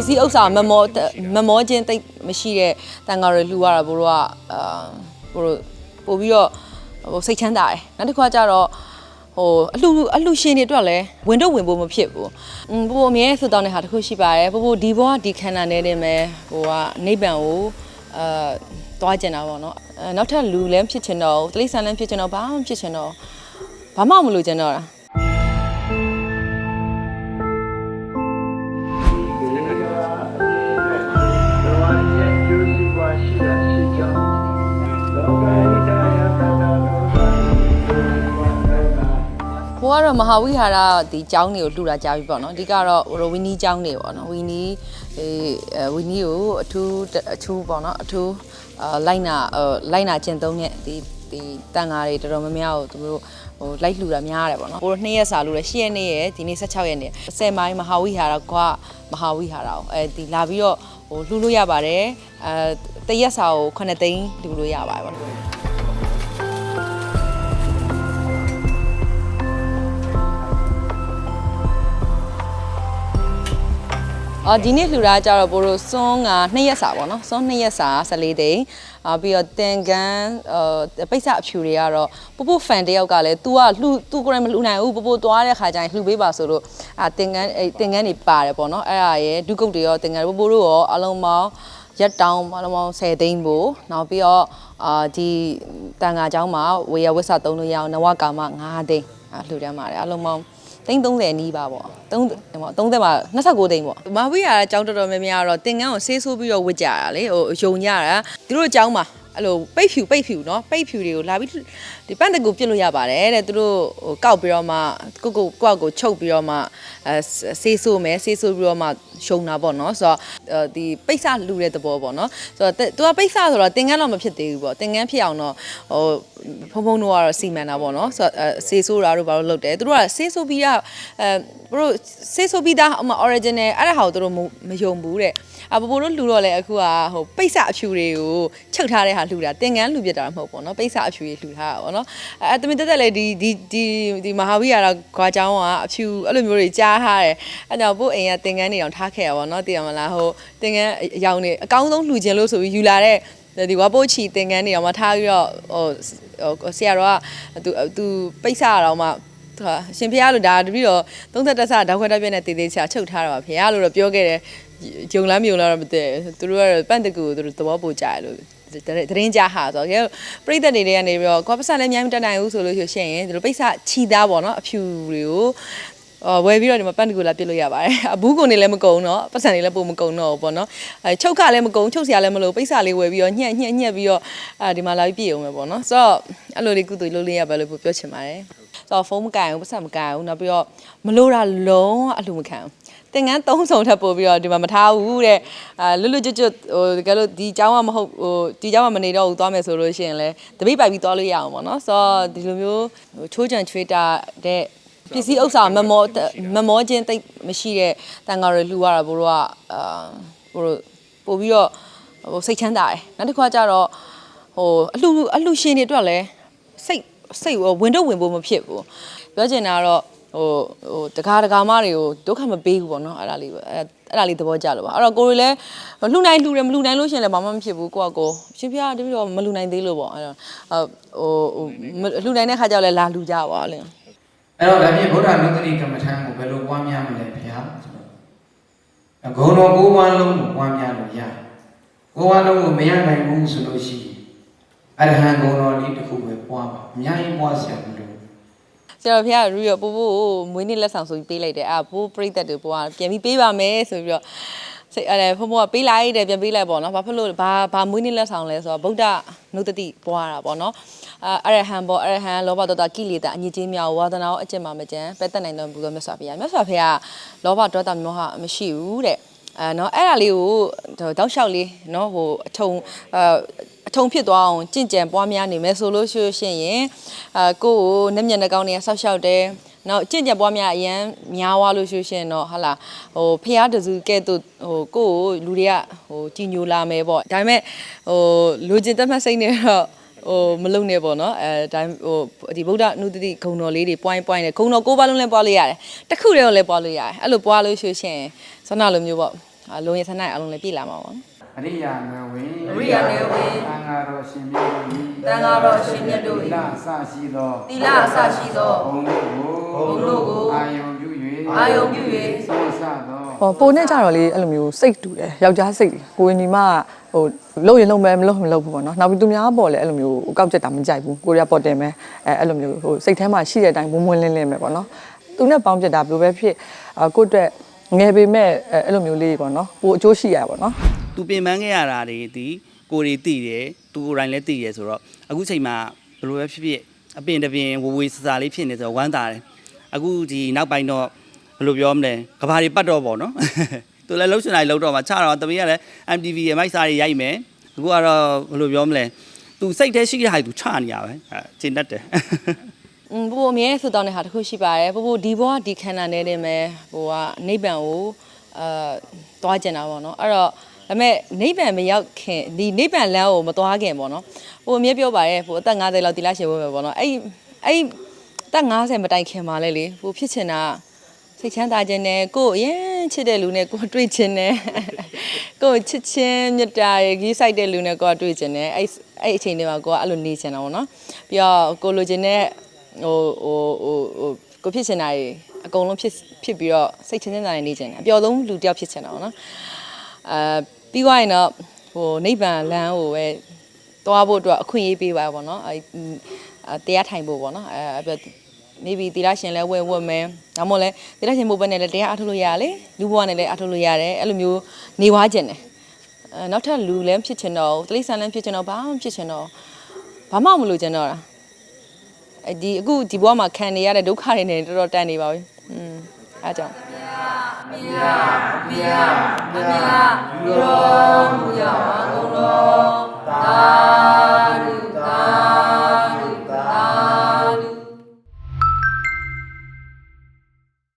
စ္စည်းဥစ္စာမမောမမောချင်းတိတ်မရှိတဲ့တန်ဃာတွေလှူရတာဘို့တို့ကအာဘို့တို့ပို့ပြီးတော့ဟိုစိတ်ချမ်းသာတယ်နောက်တစ်ခါကျတော့ဟိုအလှအလှရှင်တွေအတွက်လည်းဝင်တော့ဝင်ဖို့မဖြစ်ဘူး။อืมပို့ပို့အမြဲဆူတောင်းတဲ့ဟာတစ်ခုရှိပါတယ်။ပို့ပို့ဒီဘောကဒီခန္ဓာနဲ့တင်မဲ့ဟိုကနိဗ္ဗာန်ကိုအာသွားကျင်တာပေါ့နော်။အဲနောက်ထပ်လူလည်းဖြစ်ချင်တော့ဘူးတိရစ္ဆာန်လည်းဖြစ်ချင်တော့ဘာမှမဖြစ်ချင်တော့ဘာမှမလို့ချင်တော့တာ။ ဘိုးကတော့မဟာဝိဟာရဒီကျောင်းတွေကိုလှူတာကြားပြီပေါ့နော်အဓိကတော့ဟိုဝီနီကျောင်းတွေပေါ့နော်ဝီနီအဲဝီနီကိုအထူးအထူးပေါ့နော်အထူးအာလိုက်နာလိုက်နာကျင့်သုံးတဲ့ဒီဒီတန်ဃာတွေတော်တော်များများကိုသူတို့ဟိုလိုက်လှူတာများရတယ်ပေါ့နော်ဘိုးတို့2ရက်စာလှူတယ်10ရက်နေ့ရယ်ဒီနေ့16ရက်နေ့10မိုင်းမဟာဝိဟာရကွာမဟာဝိဟာရကိုအဲဒီလာပြီးတော့ဟိုလှူလို့ရပါတယ်အဲတရက်စာကို9သိန်းလှူလို့ရပါတယ်ပေါ့နော် အော်ဒီနေ့လှူတာကြတော့ဘိုးတို့စွန်းက2ရက်စာပေါ့နော်စွန်း2ရက်စာ14သိန်းအာပြီးတော့တင်ကန်းအာပိတ်စအဖြူတွေကတော့ပပို့ဖန်တယောက်ကလည်း तू ကလှူ तू ကိုယ်တိုင်မလှူနိုင်ဘူးပပို့သွားတဲ့ခါကျရင်လှူပေးပါဆိုလို့အာတင်ကန်းအဲတင်ကန်းတွေပါတယ်ပေါ့နော်အဲ့ဒါရဲ့ဒုက္ကုတ်တွေရောတင်ကန်းပပို့တို့ရောအလုံးပေါင်းရက်တောင်းအလုံးပေါင်း10သိန်းပို့နောက်ပြီးတော့အာဒီတန်ငါเจ้าမှာဝေယဝက်ဆသုံးလို့ရအောင်နဝကာမ9သိန်းအာလှူတန်းပါတယ်အလုံးပေါင်း သိန်း30နီးပါပေါ့30ပေါ့30မှာ29သိန်းပေါ့မဝိရအကြောင်းတော်တော်များများကတော့တင်ကန်းကိုဆေးဆိုးပြီးတော့ဝစ်ကြတာလေဟိုယုံကြတာသူတို့အကြောင်းမှာအဲ့လိုပိတ်ဖြူပိတ်ဖြူเนาะပိတ်ဖြူတွေကိုလာပြီးဒီပန့်တကူပြစ်လို့ရပါတယ်တဲ့သူတို့ဟိုကောက်ပြီးတော့မှကိုကိုကိုကိုချုပ်ပြီးတော့မှအဲဆေးဆိုးမယ်ဆေးဆိုးပြီးတော့မှ ရှုံတာပေါ့နော်ဆိုတော့ဒီပိတ်စလူတဲ့သဘောပေါ့နော်ဆိုတော့ तू ကပိတ်စဆိုတော့တင်ကန်းတော့မဖြစ်သေးဘူးပေါ့တင်ကန်းဖြစ်အောင်တော့ဟိုဖုံဖုံတို့ကတော့စီမံတာပေါ့နော်ဆိုတော့ဆေးဆိုးတာတို့ဘာလို့လုပ်တယ်သူတို့ကဆေးဆိုးပြီးတော့အဲသူတို့ဆေးဆိုးပြီးသားဟိုမှာ original အဲ့ဒါဟာကိုသူတို့မယုံဘူးတဲ့အဘဘိုးတို့လူတော့လေအခုကဟိုပိတ်စအဖြူတွေကိုချုပ်ထားတဲ့ဟာလှူတာတင်ကန်းလှူပြတာမဟုတ်ပေါ့နော်ပိတ်စအဖြူတွေလှူထားတာပေါ့နော်အဲတမင်တက်တက်လေဒီဒီဒီဒီမဟာဝိဟာရခွာချောင်းကအဖြူအဲ့လိုမျိုးတွေကြားထားတယ်အဲ့တော့ဘို့အိမ်ကတင်ကန်းနေအောင်ထားခဲ့ရပါတော့တည်ရမလားဟိုတင်ကန်းအရောင်တွေအကောင်းဆုံးလှူခြင်းလို့ဆိုပြီးယူလာတဲ့ဒီဝါပိုးချီတင်ကန်းတွေအောင်မထားပြီးတော့ဟိုဟိုဆရာတော်ကသူသူပိတ်စရတော့မှဟာရှင်ဖះလို့ဒါတပြီးတော့30တက်ဆဓာတ်ခွက်တက်ပြည့်နဲ့တည်သေးချာချုပ်ထားတာပါဖះလို့တော့ပြောခဲ့တယ်ဂျုံလားမြုံလားတော့မသိဘူးသူတို့ကတော့ပန့်တကူကိုသူတို့သဘောပိုကြရလို့သတင်းကြဟာဆိုတော့ပြိသက်တွေတွေကနေပြီးတော့ကွာပစလည်းအများကြီးတက်နိုင်ဘူးဆိုလို့ရှိရင်သူတို့ပိတ်စချီသားပေါ့နော်အဖြူတွေကိုအော် ဝယ်ပြီးတော့ဒီမှာပန့်တကူလာပြစ်လို့ရပါတယ်အဘူးကုန်နေလည်းမကုန်တော့ပတ်စံတွေလည်းပုံမကုန်တော့ဘူးပေါ့နော်အဲချုပ်ခလည်းမကုန်ချုပ်စရာလည်းမလိုပိတ်စလေးဝယ်ပြီးတော့ညှက်ညှက်ညှက်ပြီးတော့အဲဒီမှာလာပြီးပြည့်အောင်ပဲပေါ့နော်ဆိုတော့အဲ့လိုလေးကုသိုလ်လုပ်လေးရပါလို့ပြောချင်ပါတယ်ဆိုတော့ဖုန်းမကင်ဘူးပတ်စံမကင်ဘူးနောက်ပြီးတော့မလိုတာလုံးဝအလှမခံဘူးတင်ငန်းသုံးဆောင်ထပ်ပို့ပြီးတော့ဒီမှာမထားဘူးတဲ့အာလွတ်လွတ်ကျွတ်ကျွတ်ဟိုတကယ်လို့ဒီเจ้าကမဟုတ်ဟိုဒီเจ้าကမနေတော့ဘူးသွားမယ်ဆိုလို့ရှိရင်လည်းတပိတ်ပိုက်ပြီးသွားလို့ရအောင်ပေါ့နော်ဆိုတော့ဒီလိုမျိုးဟိုချိုးချံချွေးတာတဲ့ ပစ္စည်းဥစ္စာမမောမမောချင်းတိတ်မရှိတဲ့တန်ဃာတွေလှူရတာဘို့တို့ကအာဘို့တို့ပို့ပြီးတော့ဟိုစိတ်ချမ်းသာတယ်နောက်တစ်ခါကျတော့ဟိုအလှအလှရှင်တွေအတွက်လည်းစိတ်စိတ်ဝင်တော့ဝင်ဖို့မဖြစ်ဘူးပြောချင်တာကတော့ဟိုဟိုတကားတကားမတွေကိုဒုက္ခမပေးဘူးပေါ့နော်အဲ့ဒါလေးပဲအဲ့အဲ့ဒါလေးသဘောကျလို့ပါအဲ့တော့ကိုတွေလည်းလှူနိုင်လှူတယ်မလှူနိုင်လို့ရှရင်လည်းဘာမှမဖြစ်ဘူးကိုကကိုရှင်ပြတပြီးတော့မလှူနိုင်သေးလို့ပေါ့အဲ့တော့ဟိုဟိုလှူနိုင်တဲ့ခါကျတော့လည်းလာလှူကြပါလေ အဲ့တော့ဒါဖြင့်ဗုဒ္ဓနုတ္တိကမ္မထံကိုဘယ်လိုပွားများမလဲဗျာဆိုတော့ဂုံတော်ကိုးပါးလုံးကိုပွားများလို့ရတယ်ကိုးပါးလုံးကိုမရနိုင်ဘူးဆိုလို့ရှိရင်အရဟံဂုံတော်လေးတစ်ခုပဲပွားပါအများကြီးပွားစရာမလိုဘူးဆရာတော်ဖះရူရပို့ပို့ကိုမွေးနေ့လက်ဆောင်ဆိုပြီးပေးလိုက်တယ်အာပိုးပြိသက်တွေပို့ကပြန်ပြီးပေးပါမယ်ဆိုပြီးတော့ စိတ်အဲ့ဖုံဖုံကပေးလိုက်တယ်ပြန်ပေးလိုက်ပေါ့နော်ဘာဖြစ်လို့ဘာဘာမွေးနေ့လက်ဆောင်လဲဆိုတော့ဗုဒ္ဓနုတတိပွားတာပေါ့နော်အရဟံပေါ်အရဟံလောဘဒေါသကိလေသာအငြိချင်းမြောက်ဝါသနာကိုအကျင့်မှမကြံပဲတက်နိုင်တော်မူသောမြတ်စွာဘုရားမြတ်စွာဘုရားလောဘဒေါသမောဟမရှိဘူးတဲ့အဲနော်အဲ့ဒါလေးကိုတောက်လျှောက်လေးနော်ဟိုအထုံအထုံဖြစ်သွားအောင်ကြင်ကြံပွားများနေမယ်ဆိုလို့ရှိရှင်ရင်အဲကိုယ့်ကိုနှမျက်နှာကောင်းတွေကဆောက်ရှောက်တယ် နောက်ကြင့်ကြံပွားများအရန်များသွားလို့ရှိရင်တော့ဟာလာဟိုဖះတစုကဲ့သို့ဟိုကိုယ့်ကိုလူတွေကဟိုကြည်ညိုလာမယ်ပေါ့ဒါပေမဲ့ဟိုလူကျင်တတ်မှတ်စိတ်နဲ့တော့ဟိုမလုံနဲ့ပေါ့နော်အဲဒါဟိုဒီဗုဒ္ဓနုတ္တိဂုံတော်လေးတွေ point point နဲ့ဂုံတော်ကိုးပါလုံးလည်းပွားလို့ရတယ်တစ်ခုတည်းကိုလည်းပွားလို့ရတယ်အဲ့လိုပွားလို့ရှိရင်ဆွမ်းနာလိုမျိုးပေါ့အာလုံရဆန္ဒအလုံးလည်းပြည့်လာမှာပေါ့နော် အရိယာနဝေအရိယာနဝေသံဃာတော်ရှင်မြတ်တို့၏သံဃာတော်ရှင်မြတ်တို့၏သီလအစရှိသောသီလအစရှိသောဘုံတို့ကိုဘုံတို့ကိုအာယုံပြု၍အာယုံပြု၍သောစသောဟောပုံနဲ့ကြတော့လေအဲ့လိုမျိုးစိတ်တူတယ်ယောက်ျားစိတ်ကိုဝင်ညီမဟိုလုံရင်လုံမယ်မလုံမလုံဘူးပေါ့နော်နောက်ပြီးသူများပေါ်လေအဲ့လိုမျိုးဟိုကောက်ချက်တာမကြိုက်ဘူးကိုရီးယားပေါ်တင်မယ်အဲအဲ့လိုမျိုးဟိုစိတ်ထဲမှာရှိတဲ့အတိုင်းဘုံမွင်းလင်းလင်းပဲပေါ့နော်သူနဲ့ပေါင်းပြတာဘယ်လိုပဲဖြစ်အာကိုယ့်အတွက်ငယ်ပေမဲ့အဲအဲ့လိုမျိုးလေးပေါ့နော်ပိုအကျိုးရှိရပါပေါ့နော် သူပြင်ပန်းခဲ့ရတာတွေဒီကိုရီတည်တယ်သူကိုယ်တိုင်လည်းတည်တယ်ဆိုတော့အခုချိန်မှာဘယ်လိုပဲဖြစ်ဖြစ်အပင်တပင်ဝဝေးစစာလေးဖြစ်နေဆိုတော့ဝမ်းသာတယ်အခုဒီနောက်ပိုင်းတော့ဘယ်လိုပြောမလဲကဘာတွေပတ်တော့ပေါ့နော်သူလည်းလှုပ်ရှင်တိုင်းလှုပ်တော့မှချတော့တမီးကလည်း MTV ရဲ့မိုက်စာတွေရိုက်မယ်အခုကတော့ဘယ်လိုပြောမလဲသူစိတ်ထဲရှိတဲ့ဟာသူချနေရပဲအဲကျင်တတ်တယ်อืมပို့ပို့အမြဲဆူတောင်းတဲ့ဟာတစ်ခုရှိပါတယ်ပို့ပို့ဒီဘောကဒီခန္ဓာနဲ့နေမယ်ဟိုကနိဗ္ဗာန်ကိုအာသွားကျင်တာပေါ့နော်အဲ့တော့ ဒါပေမဲ့နိဗ္ဗာန်မရောက်ခင်ဒီနိဗ္ဗာန်လမ်းကိုမသွားခင်ပေါ့နော်ပို့အမြဲပြောပါတယ်ပို့အသက်50လောက်တိလရှင်ဝဲမယ်ပေါ့နော်အဲ့အဲ့အသက်50မတိုင်ခင်မှာလဲလေပို့ဖြစ်ချင်တာစိတ်ချမ်းသာခြင်းနဲ့ကိုယ်အရင်ချစ်တဲ့လူနဲ့ကိုယ်တွေ့ခြင်းနဲ့ကိုယ်ချစ်ချင်းမြတ်တာရေကြီးဆိုင်တဲ့လူနဲ့ကိုယ်တွေ့ခြင်းနဲ့အဲ့အဲ့အချိန်တွေမှာကိုယ်ကအဲ့လိုနေချင်တာပေါ့နော်ပြီးတော့ကိုလိုချင်တဲ့ဟိုဟိုဟိုဟိုကိုဖြစ်ချင်တာတွေအကုန်လုံးဖြစ်ဖြစ်ပြီးတော့စိတ်ချင်းချင်းသာနေနေချင်တယ်အပျော်ဆုံးလူတစ်ယောက်ဖြစ်ချင်တာပေါ့နော် အာပြီးသွားရင်တော့ဟိုနိဗ္ဗာန်လမ်းကိုပဲသွားဖို့အတွက်အခွင့်အရေးပေးပါပေါ့နော်အဲတရားထိုင်ဖို့ပေါ့နော်အဲအပြ maybe တီလာရှင်လဲဝဲဝဲမယ်ဒါမှမဟုတ်လဲတီလာရှင်မို့ပဲနဲ့လဲတရားအထုတ်လို့ရရလေလူဘဝနဲ့လဲအထုတ်လို့ရတယ်အဲ့လိုမျိုးနေွားကျင်တယ်အဲနောက်ထပ်လူလည်းဖြစ်ချင်တော့တိရစ္ဆာန်လည်းဖြစ်ချင်တော့ဘာမှဖြစ်ချင်တော့ဘာမှမလုပ်ချင်တော့တာအဲဒီအခုဒီဘဝမှာခံနေရတဲ့ဒုက္ခတွေနဲ့တော်တော်တန်နေပါပြီอืมအားကြောင့် 아니야. 아니야. 이런 무념